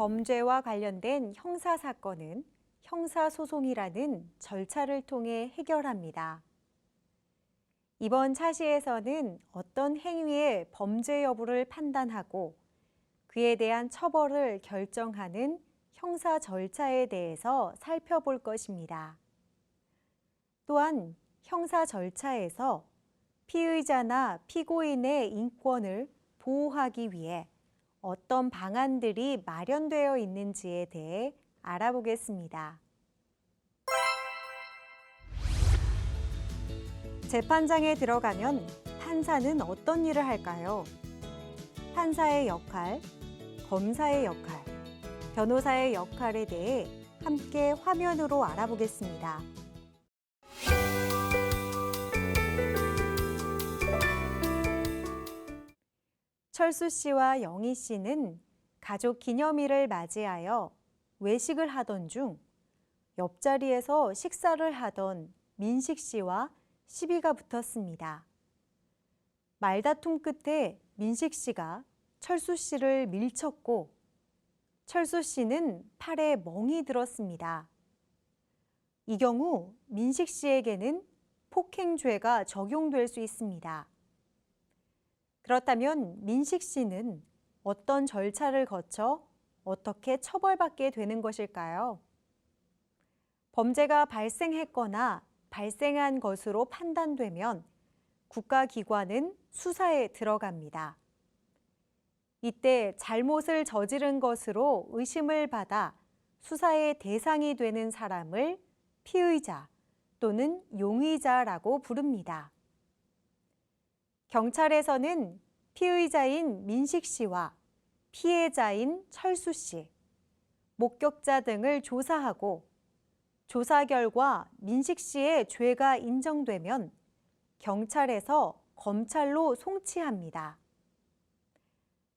범죄와 관련된 형사 사건은 형사 소송이라는 절차를 통해 해결합니다. 이번 차시에서는 어떤 행위의 범죄 여부를 판단하고 그에 대한 처벌을 결정하는 형사 절차에 대해서 살펴볼 것입니다. 또한 형사 절차에서 피의자나 피고인의 인권을 보호하기 위해 어떤 방안들이 마련되어 있는지에 대해 알아보겠습니다. 재판장에 들어가면 판사는 어떤 일을 할까요? 판사의 역할, 검사의 역할, 변호사의 역할에 대해 함께 화면으로 알아보겠습니다. 철수 씨와 영희 씨는 가족 기념일을 맞이하여 외식을 하던 중 옆자리에서 식사를 하던 민식 씨와 시비가 붙었습니다. 말다툼 끝에 민식 씨가 철수 씨를 밀쳤고 철수 씨는 팔에 멍이 들었습니다. 이 경우 민식 씨에게는 폭행죄가 적용될 수 있습니다. 그렇다면 민식 씨는 어떤 절차를 거쳐 어떻게 처벌받게 되는 것일까요? 범죄가 발생했거나 발생한 것으로 판단되면 국가기관은 수사에 들어갑니다. 이때 잘못을 저지른 것으로 의심을 받아 수사의 대상이 되는 사람을 피의자 또는 용의자라고 부릅니다. 경찰에서는 피의자인 민식 씨와 피해자인 철수 씨, 목격자 등을 조사하고 조사 결과 민식 씨의 죄가 인정되면 경찰에서 검찰로 송치합니다.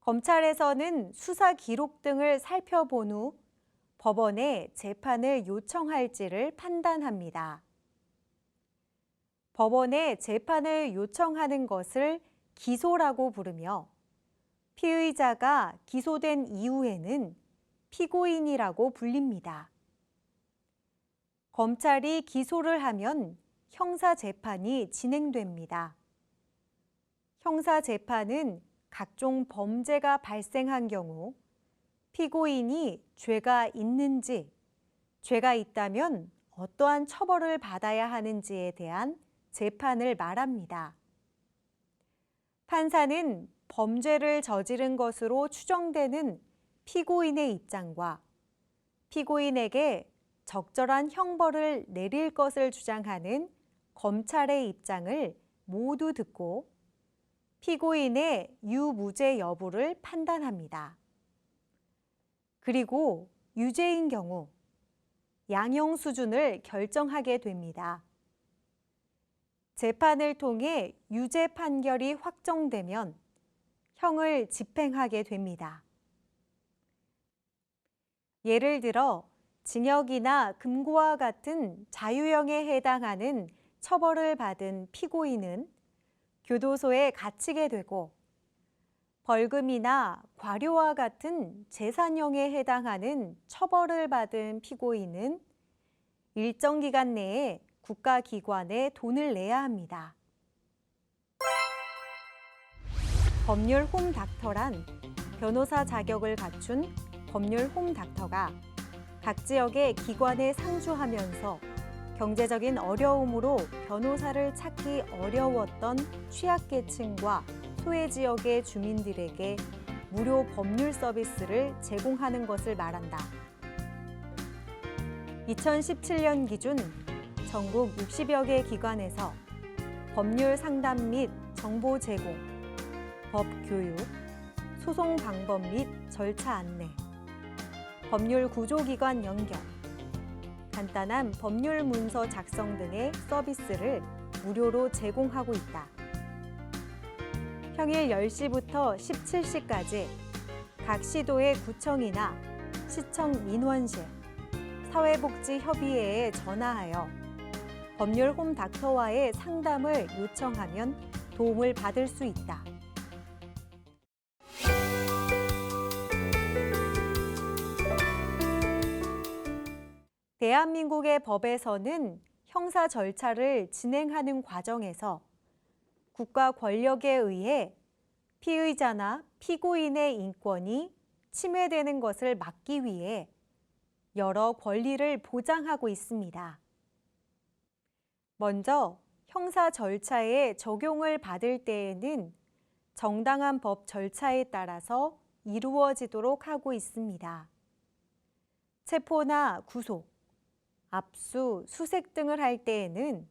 검찰에서는 수사 기록 등을 살펴본 후 법원에 재판을 요청할지를 판단합니다. 법원에 재판을 요청하는 것을 기소라고 부르며 피의자가 기소된 이후에는 피고인이라고 불립니다. 검찰이 기소를 하면 형사 재판이 진행됩니다. 형사 재판은 각종 범죄가 발생한 경우 피고인이 죄가 있는지, 죄가 있다면 어떠한 처벌을 받아야 하는지에 대한 재판을 말합니다. 판사는 범죄를 저지른 것으로 추정되는 피고인의 입장과 피고인에게 적절한 형벌을 내릴 것을 주장하는 검찰의 입장을 모두 듣고 피고인의 유무죄 여부를 판단합니다. 그리고 유죄인 경우 양형 수준을 결정하게 됩니다. 재판을 통해 유죄 판결이 확정되면 형을 집행하게 됩니다. 예를 들어 징역이나 금고와 같은 자유형에 해당하는 처벌을 받은 피고인은 교도소에 갇히게 되고 벌금이나 과료와 같은 재산형에 해당하는 처벌을 받은 피고인은 일정 기간 내에 국가기관에 돈을 내야 합니다. 법률 홈닥터란 변호사 자격을 갖춘 법률 홈닥터가 각 지역의 기관에 상주하면서 경제적인 어려움으로 변호사를 찾기 어려웠던 취약계층과 소외 지역의 주민들에게 무료 법률 서비스를 제공하는 것을 말한다. 2017년 기준 전국 60여 개 기관에서 법률 상담 및 정보 제공, 법 교육, 소송 방법 및 절차 안내, 법률 구조기관 연결, 간단한 법률 문서 작성 등의 서비스를 무료로 제공하고 있다. 평일 10시부터 17시까지 각 시도의 구청이나 시청 민원실, 사회복지협의회에 전화하여 법률 홈 닥터와의 상담을 요청하면 도움을 받을 수 있다. 대한민국의 법에서는 형사 절차를 진행하는 과정에서 국가 권력에 의해 피의자나 피고인의 인권이 침해되는 것을 막기 위해 여러 권리를 보장하고 있습니다. 먼저 형사 절차에 적용을 받을 때에는 정당한 법 절차에 따라서 이루어지도록 하고 있습니다. 체포나 구속, 압수, 수색 등을 할 때에는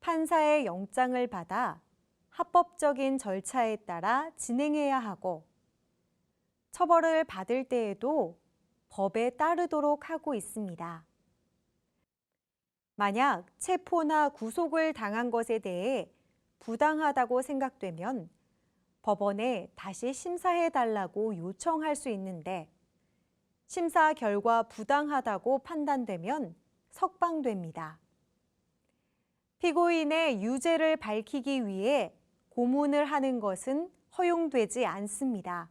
판사의 영장을 받아 합법적인 절차에 따라 진행해야 하고 처벌을 받을 때에도 법에 따르도록 하고 있습니다. 만약 체포나 구속을 당한 것에 대해 부당하다고 생각되면 법원에 다시 심사해 달라고 요청할 수 있는데 심사 결과 부당하다고 판단되면 석방됩니다. 피고인의 유죄를 밝히기 위해 고문을 하는 것은 허용되지 않습니다.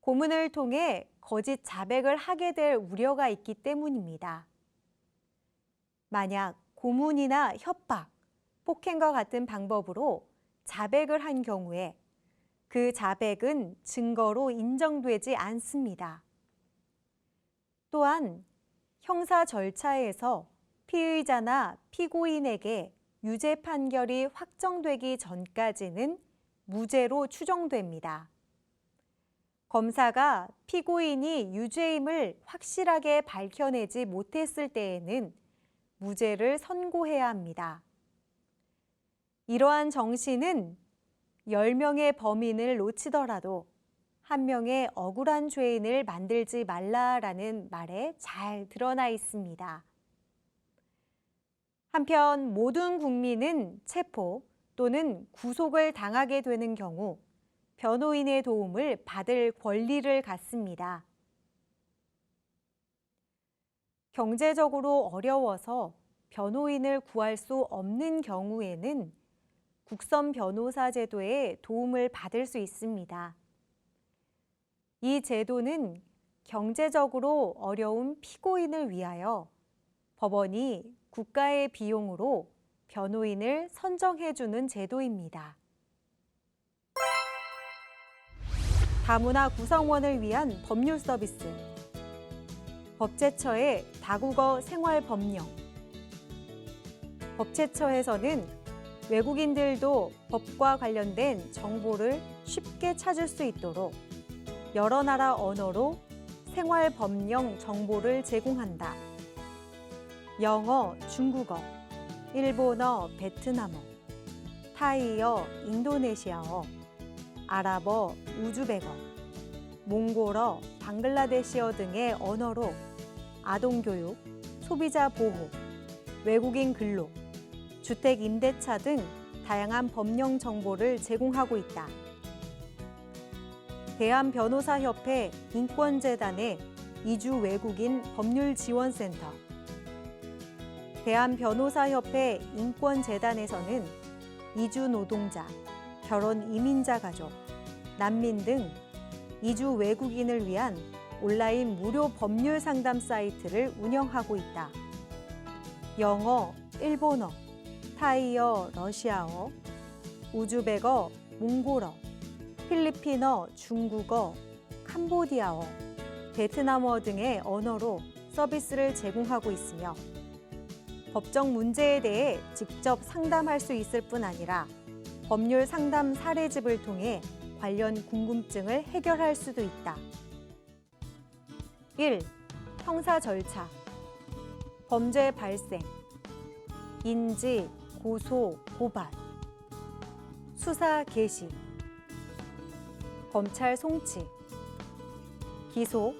고문을 통해 거짓 자백을 하게 될 우려가 있기 때문입니다. 만약 고문이나 협박, 폭행과 같은 방법으로 자백을 한 경우에 그 자백은 증거로 인정되지 않습니다. 또한 형사 절차에서 피의자나 피고인에게 유죄 판결이 확정되기 전까지는 무죄로 추정됩니다. 검사가 피고인이 유죄임을 확실하게 밝혀내지 못했을 때에는 무죄를 선고해야 합니다. 이러한 정신은 10명의 범인을 놓치더라도 한 명의 억울한 죄인을 만들지 말라라는 말에 잘 드러나 있습니다. 한편 모든 국민은 체포 또는 구속을 당하게 되는 경우 변호인의 도움을 받을 권리를 갖습니다. 경제적으로 어려워서 변호인을 구할 수 없는 경우에는 국선 변호사 제도의 도움을 받을 수 있습니다. 이 제도는 경제적으로 어려운 피고인을 위하여 법원이 국가의 비용으로 변호인을 선정해주는 제도입니다. 다문화 구성원을 위한 법률 서비스. 법제처의 다국어 생활 법령. 법제처에서는 외국인들도 법과 관련된 정보를 쉽게 찾을 수 있도록 여러 나라 언어로 생활 법령 정보를 제공한다. 영어, 중국어, 일본어, 베트남어, 타이어, 인도네시아어, 아랍어, 우즈베거, 몽골어, 방글라데시어 등의 언어로 아동교육, 소비자 보호, 외국인 근로, 주택 임대차 등 다양한 법령 정보를 제공하고 있다. 대한변호사협회 인권재단의 이주 외국인 법률지원센터 대한변호사협회 인권재단에서는 이주 노동자, 결혼 이민자 가족, 난민 등 이주 외국인을 위한 온라인 무료 법률 상담 사이트를 운영하고 있다. 영어, 일본어, 타이어, 러시아어, 우즈베거, 몽골어, 필리핀어, 중국어, 캄보디아어, 베트남어 등의 언어로 서비스를 제공하고 있으며 법적 문제에 대해 직접 상담할 수 있을 뿐 아니라 법률 상담 사례집을 통해 관련 궁금증을 해결할 수도 있다. 1. 형사 절차. 범죄 발생. 인지, 고소, 고발. 수사 개시. 검찰 송치. 기소.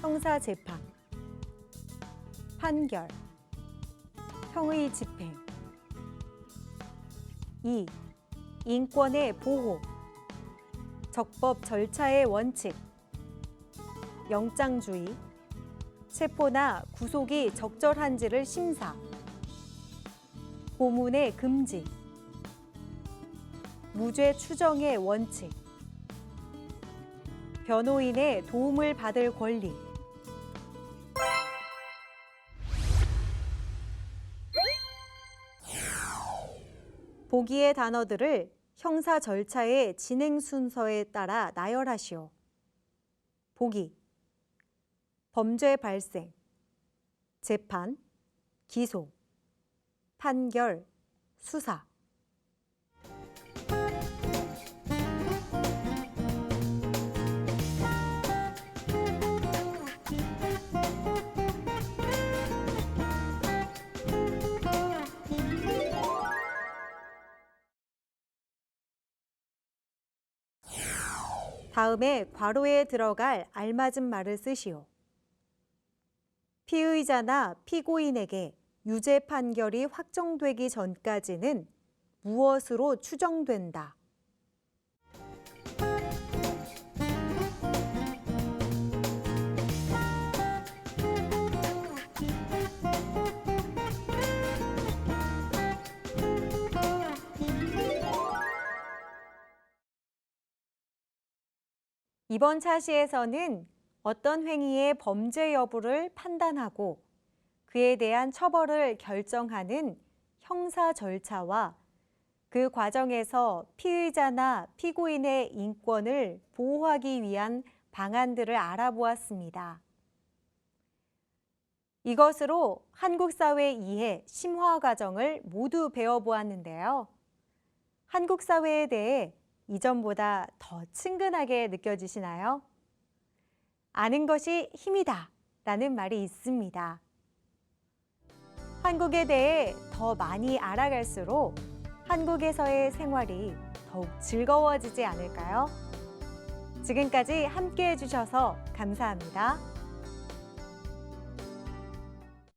형사 재판. 판결. 형의 집행. 2. 인권의 보호 적법 절차의 원칙 영장주의 체포나 구속이 적절한지를 심사 고문의 금지 무죄 추정의 원칙 변호인의 도움을 받을 권리 보기의 단어들을 형사 절차의 진행 순서에 따라 나열하시오. 보기. 범죄 발생. 재판. 기소. 판결. 수사. 다음에 괄호에 들어갈 알맞은 말을 쓰시오. 피의자나 피고인에게 유죄 판결이 확정되기 전까지는 무엇으로 추정된다. 이번 차시에서는 어떤 행위의 범죄 여부를 판단하고 그에 대한 처벌을 결정하는 형사 절차와 그 과정에서 피의자나 피고인의 인권을 보호하기 위한 방안들을 알아보았습니다. 이것으로 한국 사회 이해 심화 과정을 모두 배워보았는데요. 한국 사회에 대해 이전보다 더 친근하게 느껴지시나요? 아는 것이 힘이다 라는 말이 있습니다. 한국에 대해 더 많이 알아갈수록 한국에서의 생활이 더욱 즐거워지지 않을까요? 지금까지 함께 해주셔서 감사합니다.